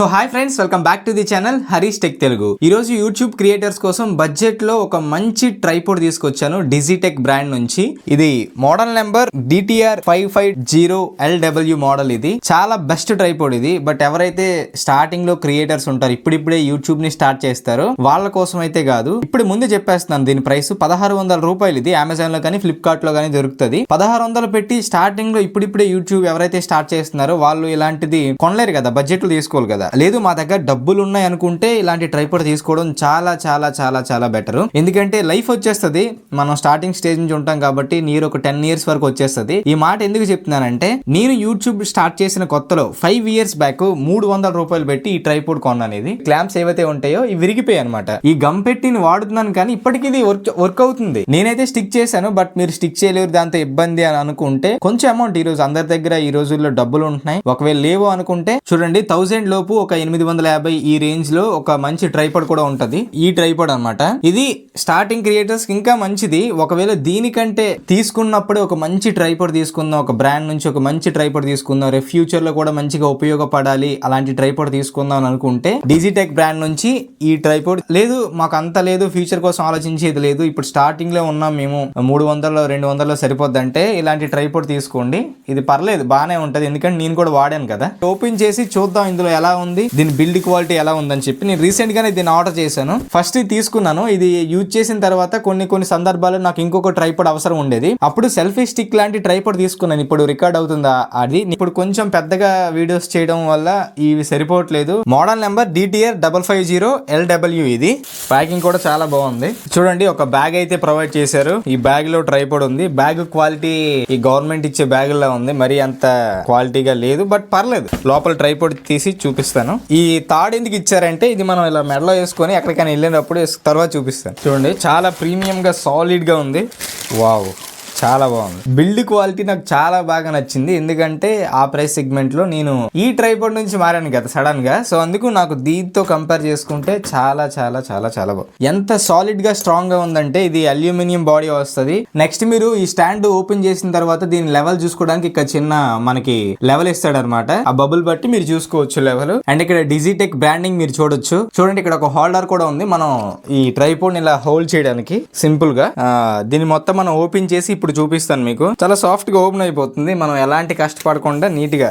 So hi friends welcome back to the channel Harish tech Telugu ఈ రోజు YouTube creators కోసం బడ్జెట్లో ఒక మంచి ట్రైపోర్డ్ తీసుకొచ్చాను డిజిటెక్ బ్రాండ్ నుంచి. ఇది model number D T R five five zero L W model ఇది. చాలా బెస్ట్ ట్రైపోర్డ్ ఇది బట్ ఎవరైతే స్టార్టింగ్లో క్రియేటర్స్ ఉంటారు ఇప్పుడిప్పుడే యూట్యూబ్ని స్టార్ట్ చేస్తారో వాళ్ళ కోసం అయితే కాదు. ఇప్పుడు ముందు చెప్పేస్తున్నాను దీని ప్రైస్ పదహారు వందల రూపాయలు ఇది. అమెజాన్లో కానీ ఫ్లిప్కార్ట్లో కానీ దొరుకుతుంది. పదహారు వందలు పెట్టి స్టార్టింగ్లో ఇప్పుడిప్పుడే యూట్యూబ్ ఎవరైతే స్టార్ట్ చేస్తున్నారో వాళ్ళు ఇలాంటిది కొనలేరు కదా బడ్జెట్ తీసుకోవాలి కదా. లేదు మా దగ్గర డబ్బులు ఉన్నాయి అనుకుంటే ఇలాంటి ట్రైపోర్డ్ తీసుకోవడం చాలా చాలా చాలా చాలా బెటర్ ఎందుకంటే లైఫ్ వచ్చేస్తుంది. మనం స్టార్టింగ్ స్టేజ్ నుంచి ఉంటాం కాబట్టి నీరు ఒక టెన్ ఇయర్స్ వరకు వచ్చేస్తుంది. ఈ మాట ఎందుకు చెప్తున్నానంటే నేను యూట్యూబ్ స్టార్ట్ చేసిన కొత్తలో ఫైవ్ ఇయర్స్ బ్యాక్ మూడు వందల రూపాయలు పెట్టి ఈ ట్రైపోర్డ్ కొన్నాను ఇది క్లాంప్స్ ఏవైతే ఉంటాయో ఇవి విరిగిపోయాయి అనమాట ఈ గమ్ పెట్టి నేను వాడుతున్నాను కానీ ఇప్పటికి ఇది వర్క్ వర్క్ అవుతుంది. నేనైతే స్టిక్ చేశాను బట్ మీరు స్టిక్ చేయలేరు దాంతో ఇబ్బంది అని అనుకుంటే కొంచెం అమౌంట్ ఈ రోజు అందరి దగ్గర ఈ రోజుల్లో డబ్బులు ఉంటున్నాయి. ఒకవేళ లేవు అనుకుంటే చూడండి థౌసండ్ లోపు ఒక ఎనిమిది వందల యాభై ఈ రేంజ్లో ఒక మంచి ట్రైపాడ్ కూడా ఉంటది. ఈ ట్రైపాడ్ అన్నమాట. ఇది స్టార్టింగ్ క్రియేటర్స్ ఇంకా మంచిది. ఒకవేళ దీనికంటే తీసుకున్నప్పుడే ఒక మంచి ట్రైపాడ్ తీసుకుందాం ఒక బ్రాండ్ నుంచి ఒక మంచి ట్రైపాడ్ తీసుకుందాం రేపు ఫ్యూచర్లో కూడా మంచిగా ఉపయోగపడాలి అలాంటి ట్రైపాడ్ తీసుకుందాం అని అనుకుంటే డిజిటెక్ బ్రాండ్ నుంచి ఈ ట్రైపాడ్ లేదు మాకు అంత లేదు ఫ్యూచర్ కోసం ఆలోచించేది లేదు. ఇప్పుడు స్టార్టింగ్లో ఉన్నాం మేము మూడు వందలు రెండు వందలు సరిపోద్దంటే ఇలాంటి ట్రైపాడ్ తీసుకోండి. ఇది పర్లేదు బాగానే ఉంటుంది. ఎందుకంటే నేను కూడా వాడాను కదా. ఓపెన్ చేసి చూద్దాం ఇందులో ఎలా ఉంది. దీని బిల్డ్ క్వాలిటీ ఎలా ఉందని చెప్పి నేను రీసెంట్ గానే దీన్ని ఆర్డర్ చేశాను. ఫస్ట్ తీసుకున్నాను. ఇది యూజ్ చేసిన తర్వాత కొన్ని కొన్ని సందర్భాల్లో నాకు ఇంకొక ట్రైపాడ్ అవసరం ఉండేది. అప్పుడు సెల్ఫీ స్టిక్ లాంటి ట్రైపాడ్ తీసుకున్నాను. ఇప్పుడు రికార్డ్ అవుతుందా? అది ఇప్పుడు కొంచెం పెద్దగా వీడియోస్ చేయడం వల్ల ఇవి సరిపోవట్లేదు. Model number D T R double five zero L W ఇది. ప్యాకింగ్ కూడా చాలా బాగుంది. చూడండి ఒక బ్యాగ్ అయితే ప్రొవైడ్ చేశారు. ఈ బ్యాగ్లో ట్రైపాడ్ ఉంది. బ్యాగ్ క్వాలిటీ ఈ గవర్నమెంట్ ఇచ్చే బ్యాగ్ లా ఉంది. మరి అంత క్వాలిటీగా లేదు బట్ పర్లేదు. లోపల ట్రైపాడ్ తీసి చూపిస్తాను. ఈ తాడు ఎందుకు ఇచ్చారంటే ఇది మనం ఇలా మెడలో వేసుకొని ఎక్కడికైనా వెళ్ళినప్పుడు తర్వాత చూపిస్తాను. చూడండి చాలా ప్రీమియం గా సాలిడ్గా ఉంది. వావ్. చాలా బాగుంది. బిల్డ్ క్వాలిటీ నాకు చాలా బాగా నచ్చింది. ఎందుకంటే ఆ ప్రైస్ సెగ్మెంట్లో నేను ఈ ట్రైపాడ్ నుంచి మారాను కదా సడన్గా. సో అందుకు నాకు దీంతో కంపేర్ చేసుకుంటే చాలా చాలా చాలా చాలా బాగుంది ఎంత సాలిడ్గా స్ట్రాంగ్గా ఉందంటే ఇది అల్యూమినియం బాడీ వస్తుంది. నెక్స్ట్ మీరు ఈ స్టాండ్ ఓపెన్ చేసిన తర్వాత దీని లెవెల్ చూసుకోవడానికి ఇక్కడ చిన్న మనకి లెవెల్ ఇస్తాడు అనమాట ఆ బబుల్ బట్టి మీరు చూసుకోవచ్చు లెవెల్ అండ్ ఇక్కడ డిజిటెక్ బ్రాండింగ్ మీరు చూడొచ్చు. చూడండి ఇక్కడ ఒక హోల్డర్ కూడా ఉంది. మనం ఈ ట్రైపోడ్ ఇలా హోల్డ్ చేయడానికి సింపుల్గా దీన్ని మొత్తం మనం ఓపెన్ చేసి ఇప్పుడు చూపిస్తాను మీకు. చాలా సాఫ్ట్గా ఓపెన్ అయిపోతుంది. మనం ఎలాంటి కష్టపడకుండా నీట్గా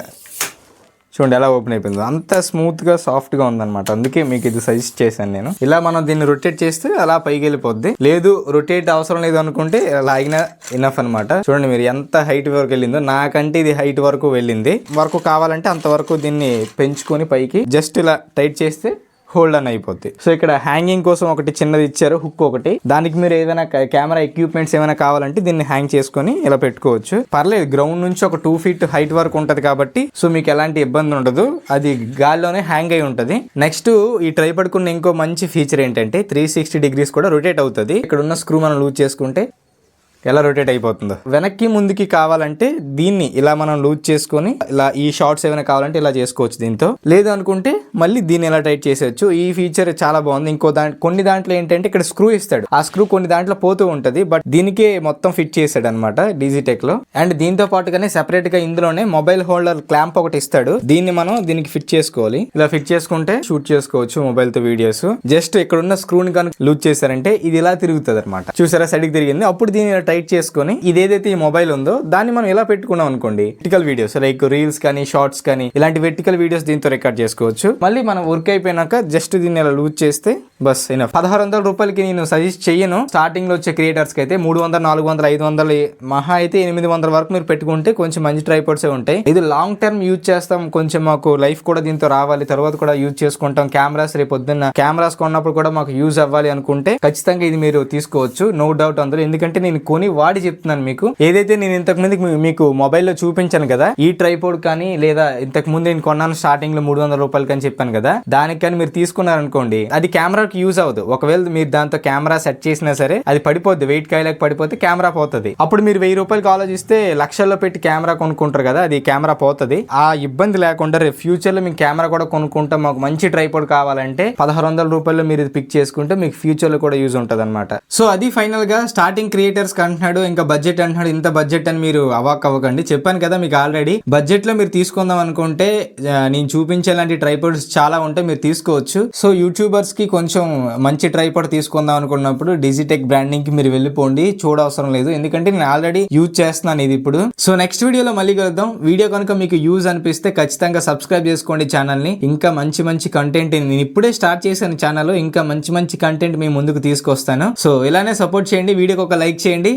చూడండి ఎలా ఓపెన్ అయిపోయింది. అంత స్మూత్గా సాఫ్ట్గా ఉందన్నమాట. అందుకే మీకు ఇది సజెస్ట్ చేశాను నేను. ఇలా మనం దీన్ని రొటేట్ చేస్తే అలా పైకి వెళ్ళిపోద్ది. లేదు రొటేట్ అవసరం లేదు అనుకుంటే లాగిన ఇనఫ్ అనమాట చూడండి మీరు ఎంత హైట్ వరకు వెళ్ళిందో. నాకంటే ఇది హైట్ వరకు వెళ్ళింది. వరకు కావాలంటే అంతవరకు దీన్ని పెంచుకొని పైకి జస్ట్ ఇలా టైట్ చేస్తే హోల్డ్ అని అయిపోద్ది. సో ఇక్కడ హ్యాంగింగ్ కోసం ఒకటి చిన్నది ఇచ్చారు హుక్ ఒకటి. దానికి మీరు ఏదైనా కెమెరా ఎక్విప్మెంట్స్ ఏమైనా కావాలంటే దీన్ని హ్యాంగ్ చేసుకొని ఇలా పెట్టుకోవచ్చు. పర్లేదు గ్రౌండ్ నుంచి ఒక టూ ఫీట్ హైట్ వరకు ఉంటుంది కాబట్టి సో మీకు ఎలాంటి ఇబ్బంది ఉండదు. అది గాల్లోనే హ్యాంగ్ అయి ఉంటుంది. నెక్స్ట్ ఈ ట్రై పడుకున్న ఇంకో మంచి ఫీచర్ ఏంటంటే త్రీ సిక్స్టీ డిగ్రీస్ కూడా రొటేట్ అవుతుంది. ఇక్కడ ఉన్న స్క్రూ మనం లూజ్ చేసుకుంటే ఎలా రొటేట్ అయిపోతుందో. వెనక్కి ముందుకి కావాలంటే దీన్ని ఇలా మనం లూజ్ చేసుకొని ఇలా ఈ షార్ట్స్ ఏమైనా కావాలంటే ఇలా చేసుకోవచ్చు దీంతో. లేదు అనుకుంటే మళ్ళీ దీన్ని ఎలా టైట్ చేసేయచ్చు. ఈ ఫీచర్ చాలా బాగుంది. ఇంకో దాంట్లో కొన్ని దాంట్లో ఏంటంటే ఇక్కడ స్క్రూ ఇస్తాడు. ఆ స్క్రూ కొన్ని దాంట్లో పోతూ ఉంటది. బట్ దీనికే మొత్తం ఫిట్ చేసాడు అనమాట డీజీటెక్లో. అండ్ దీంతో పాటుగానే సెపరేట్గా ఇందులోనే మొబైల్ హోల్డర్ క్లాంప్ ఒకటి ఇస్తాడు. దీన్ని మనం దీనికి ఫిట్ చేసుకోవాలి. ఇలా ఫిట్ చేసుకుంటే షూట్ చేసుకోవచ్చు మొబైల్తో వీడియోస్ జస్ట్ ఇక్కడ ఉన్న స్క్రూని కనుక లూజ్ చేశారంటే ఇది ఇలా తిరుగుతుంది అనమాట చూసారా సైడ్కి తిరిగింది. అప్పుడు దీన్ని టైట్ చేసుకొని ఇది ఏదైతే ఈ మొబైల్ ఉందో దాన్ని మనం ఎలా పెట్టుకున్నాం అనుకోండి. వెర్టికల్ వీడియోస్ లైక్ రీల్స్ కానీ షార్ట్స్ కానీ ఇలాంటి వెర్టికల్ వీడియోస్ దీంతో రికార్డ్ చేసుకోవచ్చు. మళ్ళీ మనం వర్క్ అయిపోయినాక జస్ట్ దీన్ని ఇలా లూజ్ చేస్తే బస్ అయినా పదహారు వందల రూపాయలకి నేను సజెస్ట్ చేయను స్టార్టింగ్లో వచ్చే క్రియేటర్స్కి అయితే మూడు వందల నాలుగు వందల ఐదు వందలు మహా అయితే ఎనిమిది వందల వరకు మీరు పెట్టుకుంటే కొంచెం మంచి ట్రైపోర్ట్స్ ఉంటాయి. ఇది లాంగ్ టర్మ్ యూజ్ చేస్తాం. కొంచెం మాకు లైఫ్ కూడా దీంతో రావాలి. తర్వాత కూడా యూజ్ చేసుకుంటాం. కెమెరాస్ రేపు పొద్దున్న కెమెరాస్ కొన్నప్పుడు కూడా మాకు యూజ్ అవ్వాలి అనుకుంటే ఖచ్చితంగా ఇది మీరు తీసుకోవచ్చు. నో డౌట్ అందులో. ఎందుకంటే నేను కొని వాడి చెప్తున్నాను మీకు. ఏదైతే నేను ఇంతకు ముందు మీకు మొబైల్లో చూపించాను కదా ఈ ట్రైపోర్డ్ కానీ లేదా ఇంతకు ముందు నేను కొన్నాను స్టార్టింగ్లో మూడు వందల రూపాయలకి అని చెప్పాను కదా దానికి కానీ మీరు తీసుకున్నారనుకోండి అది కెమెరాకి యూజ్ అవ్వదు. ఒకవేళ మీరు దాంతో కెమెరా సెట్ చేసినా సరే అది పడిపోద్ది. వెయిట్ కాయలకు పడిపోతే కెమెరా పోతుంది. అప్పుడు మీరు వెయ్యి రూపాయలకి ఆలోచిస్తే లక్షల్లో పెట్టి కెమెరా కొనుక్కుంటారు కదా అది కెమెరా పోతుంది. ఆ ఇబ్బంది లేకుండా రేపు ఫ్యూచర్లో మీకు కెమెరా కూడా కొనుక్కుంటాం. మాకు మంచి ట్రైపోర్డ్ కావాలంటే పదహారు వందల రూపాయలు మీరు ఇది పిక్ చేసుకుంటే మీకు ఫ్యూచర్లో కూడా యూజ్ ఉంటుంది అనమాట సో అది ఫైనల్గా స్టార్టింగ్ క్రియేటర్స్ కానీ అంటున్నాడు ఇంకా బడ్జెట్ అంటున్నాడు ఇంత బడ్జెట్ అని మీరు అవాక్ అవ్వకండి. చెప్పాను కదా మీకు ఆల్రెడీ బడ్జెట్లో మీరు తీసుకుందాం అనుకుంటే నేను చూపించేలాంటి ట్రైపోర్డ్స్ చాలా ఉంటాయి మీరు తీసుకోవచ్చు. సో యూట్యూబర్స్కి కొంచెం మంచి ట్రైపోర్డ్ తీసుకుందాం అనుకున్నప్పుడు డిజిటెక్ బ్రాండింగ్కి మీరు వెళ్ళిపోండి చూడవసరం లేదు. ఎందుకంటే నేను ఆల్రెడీ యూజ్ చేస్తున్నాను ఇది ఇప్పుడు. సో నెక్స్ట్ వీడియోలో మళ్ళీ కలుద్దాం. వీడియో కనుక మీకు యూజ్ అనిపిస్తే ఖచ్చితంగా సబ్స్క్రైబ్ చేసుకోండి ఛానల్ని ఇంకా మంచి మంచి కంటెంట్ నేను ఇప్పుడే స్టార్ట్ చేశాను ఛానల్ ఇంకా మంచి మంచి కంటెంట్ మీ ముందుకు తీసుకొస్తాను. సో ఇలానే సపోర్ట్ చేయండి. వీడియోకి ఒక లైక్ చేయండి.